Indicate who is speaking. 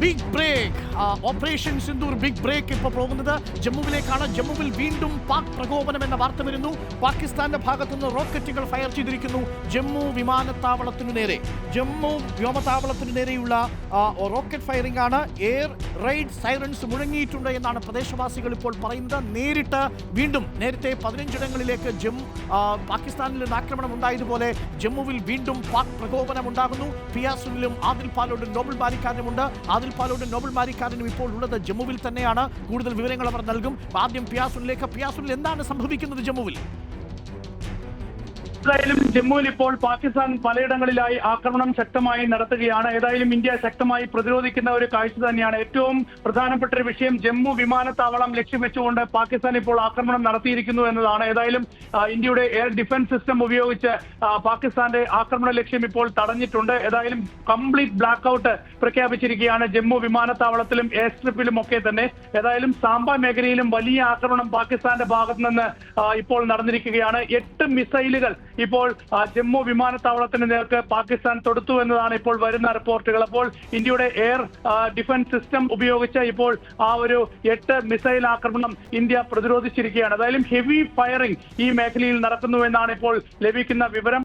Speaker 1: Big break operation Sindoor big break ഇപ്പോൾ പോകുന്നത്. ജമ്മുവിലേക്കാണ്. ജമ്മുവിൽ വീണ്ടും പാക് പ്രകോപനം എന്ന വാർത്ത വരുന്നു. പാകിസ്ഥാന്റെ ഭാഗത്തുനിന്ന് റോക്കറ്റുകൾ ഫയർ ചെയ്തിരിക്കുന്നു. ജമ്മു വിമാനത്താവളത്തിനു നേരെ. ജമ്മു വ്യോമത്താവളത്തിനു നേരെയുള്ള റോക്കറ്റ് ഫയറിംഗ് ആണ്. എയർ റെയ്ഡ് സൈറൻസ് മുഴങ്ങിയിട്ടുണ്ട് എന്നാണ് പ്രദേശവാസികൾ ഇപ്പോൾ പറയുന്നത്. നേരിട്ട് വീണ്ടും നേരത്തെ പതിനഞ്ചിടങ്ങളിലേക്ക് ജമ്മു പാകിസ്ഥാനിൽ നിന്ന് ആക്രമണം ഉണ്ടായതുപോലെ ജമ്മുവിൽ വീണ്ടും പാക് പ്രകോപനം ഉണ്ടാകുന്നു. പിയാസുനിലും ആദിൽ പാലോടും നോബൽ മാരിക്കാരനുമുണ്ട് ആദിൽ പാലോടും നോബൽ മാരിക്കാരനും ഇപ്പോൾ ഉള്ളത് ജമ്മുവിൽ തന്നെയാണ്. കൂടുതൽ വിവരങ്ങൾ അവർ നൽകും. ആദ്യം പിയാസുനിലേക്ക്. പിയാസുനിൽ എന്താണ് സംഭവിക്കുന്നത് ജമ്മുവിൽ?
Speaker 2: ഏതായാലും ജമ്മുവിൽ ഇപ്പോൾ പാകിസ്ഥാൻ പലയിടങ്ങളിലായി ആക്രമണം ശക്തമായി നടത്തുകയാണ്. ഏതായാലും ഇന്ത്യ ശക്തമായി പ്രതിരോധിക്കുന്ന ഒരു കാഴ്ച തന്നെയാണ്. ഏറ്റവും പ്രധാനപ്പെട്ട ഒരു വിഷയം ജമ്മു വിമാനത്താവളം ലക്ഷ്യം വെച്ചുകൊണ്ട് പാകിസ്ഥാൻ ഇപ്പോൾ ആക്രമണം നടത്തിയിരിക്കുന്നു എന്നതാണ്. ഏതായാലും ഇന്ത്യയുടെ എയർ ഡിഫൻസ് സിസ്റ്റം ഉപയോഗിച്ച് പാകിസ്ഥാന്റെ ആക്രമണ ലക്ഷ്യം ഇപ്പോൾ തടഞ്ഞിട്ടുണ്ട്. ഏതായാലും കംപ്ലീറ്റ് ബ്ലാക്ക് ഔട്ട് പ്രഖ്യാപിച്ചിരിക്കുകയാണ് ജമ്മു വിമാനത്താവളത്തിലും എയർ സ്ട്രിപ്പിലും ഒക്കെ തന്നെ. ഏതായാലും സാമ്പ മേഖലയിലും വലിയ ആക്രമണം പാകിസ്ഥാന്റെ ഭാഗത്തു നിന്ന് ഇപ്പോൾ നടന്നിരിക്കുകയാണ്. എട്ട് മിസൈലുകൾ ഇപ്പോൾ ജമ്മു വിമാനത്താവളത്തിന് നേർക്ക് പാകിസ്ഥാൻ തൊടുത്തു എന്നതാണ് ഇപ്പോൾ വരുന്ന റിപ്പോർട്ടുകൾ. അപ്പോൾ ഇന്ത്യയുടെ എയർ ഡിഫൻസ് സിസ്റ്റം ഉപയോഗിച്ച് ഇപ്പോൾ ആ ഒരു എട്ട് മിസൈൽ ആക്രമണം ഇന്ത്യ പ്രതിരോധിച്ചിരിക്കുകയാണ്. അതായാലും ഹെവി ഫയറിംഗ് ഈ മേഖലയിൽ നടക്കുന്നു എന്നാണ് ഇപ്പോൾ ലഭിക്കുന്ന വിവരം.